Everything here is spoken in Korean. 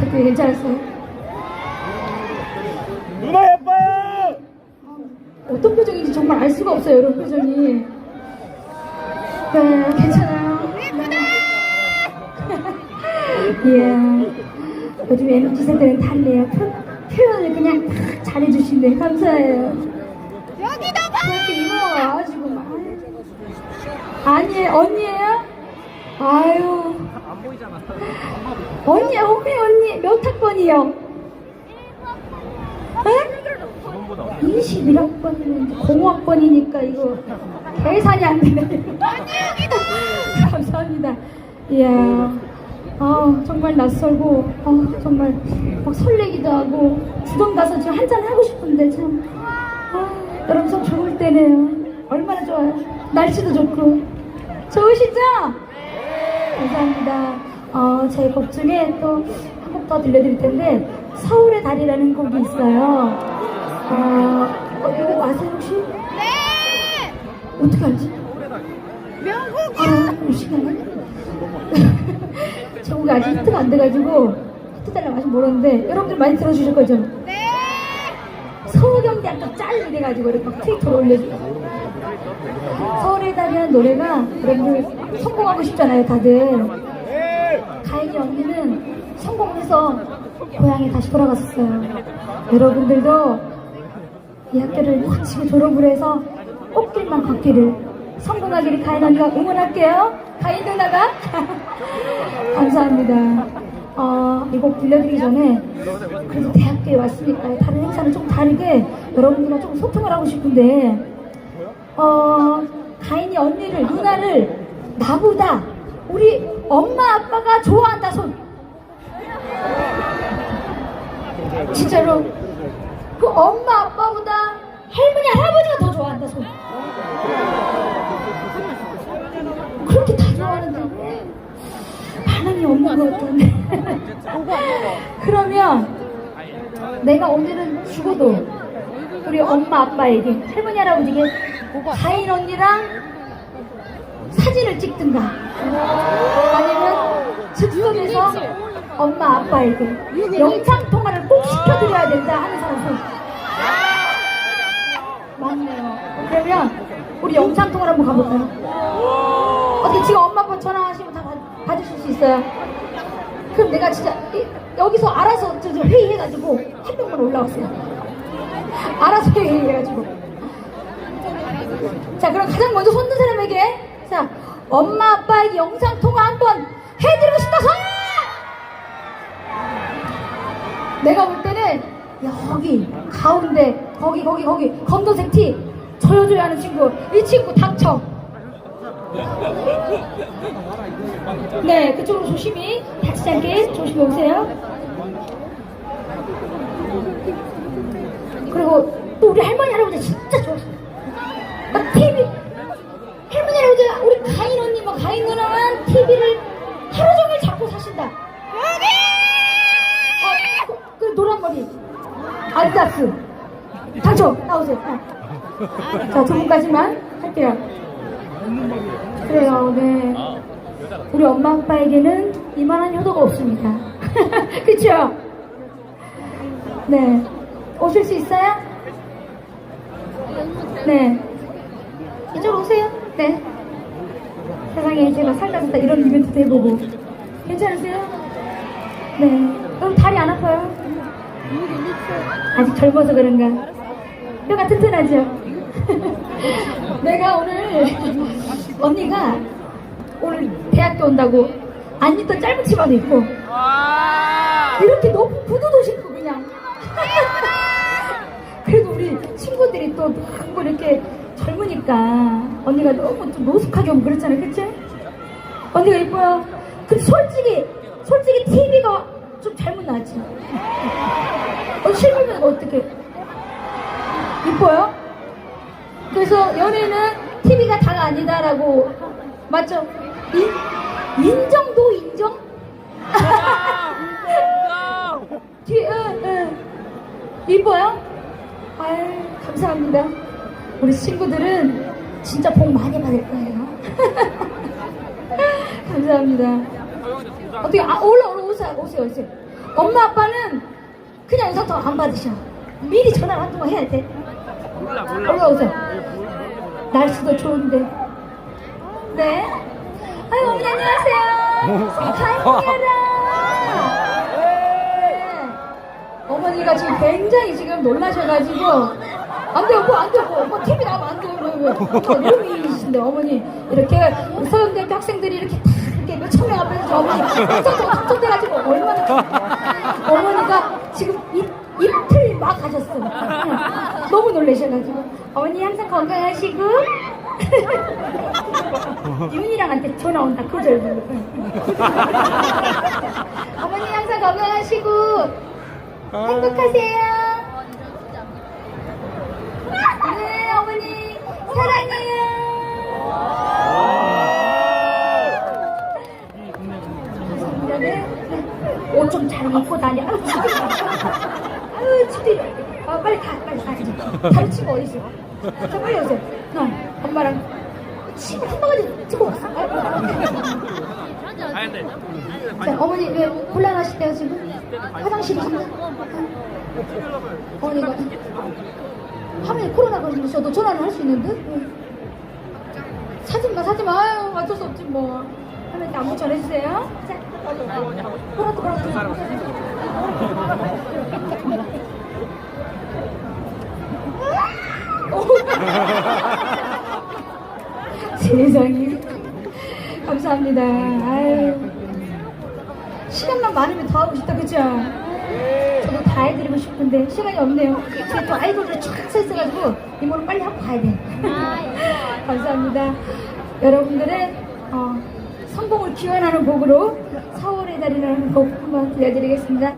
되게 괜찮았어요. 누나 예뻐요! 어떤 표정인지 정말 알 수가 없어요, 이런 표정이. 네, 괜찮아요. 예. 요즘 MZ 세대는 달래요. 표, 표현을 그냥 다 잘해주시네. 감사해요. 여기도 봐! 그렇게 이모가 와가지고 막. 아니에요, 언니예요? 아유. 언니, 언니, 언니, 몇 학번이요? 에? 21학번이면 공학번이니까 이거 계산이 안 되네. 감사합니다. 이야, 아 정말 낯설고, 아 정말 막 설레기도 하고 주동 가서 지금 한잔 하고 싶은데 참, 아 여러분 참 좋을 때네요. 얼마나 좋아요. 날씨도 좋고 좋으시죠? 감사합니다. 어, 제 곡 중에 또 한 곡 더 들려드릴 텐데 서울의 달이라는 곡이 있어요. 어, 어, 이거 아세요 혹시? 네! 어떻게 알지? 명곡이야! 아, 시간에? 저 곡이 아직 히트가 안 돼가지고 히트 달라고 아직 모르는데 여러분들 많이 들어주실 거죠? 네! 서울경대학교 짤 이래가지고 이렇게 막 트위터로 올려줘요. 서울의 달이라는 노래가 여러분들 성공하고 싶잖아요, 다들. 가인이 언니는 성공해서 고향에 다시 돌아갔었어요. 여러분들도 이 학교를 멋지게 졸업을 해서 꽃길만 걷기를 성공하기를 가인 언니가 응원할게요. 가인 누나가 감사합니다. 어, 이곡 들려드리기 전에 그래도 대학교에 왔으니까 다른 행사는 좀 다르게 여러분들과 좀 소통을 하고 싶은데 어, 가인이 언니를 누나를 나보다 우리 엄마 아빠가 좋아한다 손. 진짜로 그 엄마 아빠보다 할머니 할아버지가 더 좋아한다 손. 그렇게 다 좋아하는데 왜 반응이 없는 것 같던데. 그러면 내가 오늘은 죽어도 우리 엄마 아빠에게 할머니 할아버지에게 가인 언니랑 사진을 찍든가. 아니면 즉석에서 엄마 아빠에게 영상 통화를 꼭 시켜드려야 된다 하는 사람. 손 맞네요. 그러면 우리 영상 통화를 한번 가볼까요? 어떻게 지금 엄마 아빠 전화하시면 다 받- 받으실 수 있어요? 그럼 내가 진짜 이- 여기서 알아서 저- 저 회의해가지고 한 명만 올라오세요 알아서 회의해가지고. 자 그럼 가장 먼저 손든 사람에게 자 엄마 아빠에게 영상 통화 한 번 해드리고 싶다 손 내가 볼 때는 여기 가운데 거기 거기 거기 검정색 티 저여줘야 하는 친구 이 친구 당첨 네 그쪽으로 조심히 다치지 않게 조심히 오세요 그리고 또 우리 할머니 할아버지 진짜 좋아하시네 막 TV 할머니 할아버지가 우리 가인 언니 뭐 가인 누나만 TV를 하루 종일 잡고 사신다 여기! 어, 그, 그 노란 머리 아디다스. 당첨 나오세요. 어. 자두 분까지만 할게요. 그래요. 네. 우리 엄마 아빠에게는 이만한 효도가 없습니다. 그쵸? 네. 오실 수 있어요? 네. 이쪽으로 오세요. 네. 세상에 제가 살다 살다 이런 이벤트도 해보고. 괜찮으세요? 네. 그럼 다리 안 아파요? 아직 젊어서 그런가? 뼈가 튼튼하죠? 내가 오늘 언니가 오늘 대학교 온다고 안 입던 짧은 치마도 입고 이렇게 높은 구두도 신고 그냥 그래도 우리 친구들이 또 너무 이렇게 젊으니까 언니가 너무 좀 노숙하게 오면 그렇잖아요 그치? 언니가 이뻐요 근데 솔직히 솔직히 TV가 좀 잘못 나왔지 어, 실물면 어떻게 이뻐요? 그래서 연애는 TV가 다가 아니다라고 맞죠? 인, 인정도 인정? 뒤에 응, 응. 이뻐요? 아유 감사합니다 우리 친구들은 진짜 복 많이 받을 거예요 감사합니다 어떻게 아 올라 올라 오세요 오세요 오세요 엄마 아빠는 그냥 연락도 안 받으셔. 미리 전화를 한 통화 해야 돼. 몰라 올라오세요. 날씨도 좋은데. 네. 아유, 어머니 안녕하세요. 가인이라. 네. 어머니가 지금 굉장히 지금 놀라셔가지고 안 돼요, 뭐 안 돼요, 뭐, 뭐 TV 나오면 안 돼요, 왜, 왜. 어, 이름이신데 어머니 이렇게 서영대학교 학생들이 이렇게 다 이렇게 몇 천 명 앞에서 저 어머니 걱정되고 얼마나 어머니가 지금 이, 이틀 막 가셨어. 너무 놀라셔가지고 어머니 항상 건강하시고 윤이랑한테 전화 온다 그 절. 어머니 항상 건강하시고 행복하세요. 네 어머니 사랑해요. 좀 잘 입고 다녀. 아유, 집에. 아유, 집에. 아, 빨리 가, 빨리 가. 다른 친구 어디 있어? 자, 빨리 오세요. 너, 엄마랑 친구 한 바가지 찍고 왔어. 아니 근데 자, 어머니 왜 곤란하시대요 지금? 화장실이신가? 어머니가 화면에 코로나 걸리셔도 전화는 할 수 있는데? 응. 사진마 사진마 아유 어쩔 수 없지 뭐 화면에 안무 전해주세요. 자 보라트 보라트 세상에. 감사합니다. 아유. 시간만 많으면 더 하고 싶다 그죠? 저도 다 해드리고 싶은데 시간이 없네요. 제가 또 아이돌을 쫙서 있어가지고 이모는 빨리 하고 가야 돼. 감사합니다. 여러분들의 어, 성공을 기원하는 곡으로 4월의 달이라는 곡 한번 들려드리겠습니다